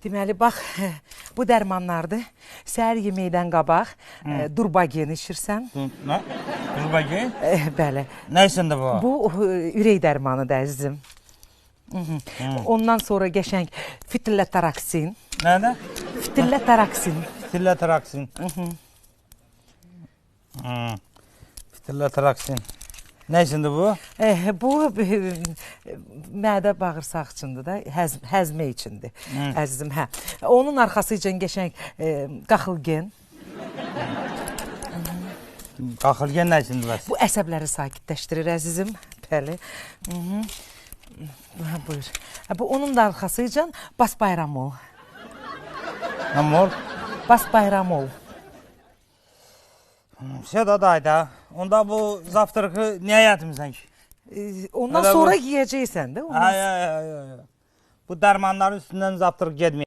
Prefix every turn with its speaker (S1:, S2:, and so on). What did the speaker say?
S1: Deməli bax, bu dərmanlardır. Səhər yeməkdən qabaq e, durbagen içirsən.
S2: Nə? Dur bakayım.
S1: E, bəli.
S2: Nə içində bu?
S1: Bu e, ürək dərmanıdır əzizim. Mhm. Ondan sonra qəşəng fitillətaraksin.
S2: Nədə?
S1: Fitillətaraksin.
S2: Fitillatraksin. Hı. Fitillatraksin. Nə içində bu?
S1: Eh, bu e, mədə bağırsaq üçündür da, həzm, həzmə üçündür. Əzizim, hə. Onun arxasıca qəşəng e, qaxılgen.
S2: Qaxılgen nə içində bəs?
S1: Bu əsəbləri sakitləşdirir əzizim. Bəli. Mhm. Ha, buyur. Ha, bu onun da arxasıca bas bayramol.
S2: Nə mor?
S1: Bas bayramol.
S2: Şey da dayda. Onda bu zavtırıqı niyə yatmısan ki?
S1: Ee, ondan
S2: Hele sonra bu-
S1: giyeceksin değil mi? Ondan-
S2: Ay ay ay ay. Bu dermanların üstünden zaptırıp gitmeyin.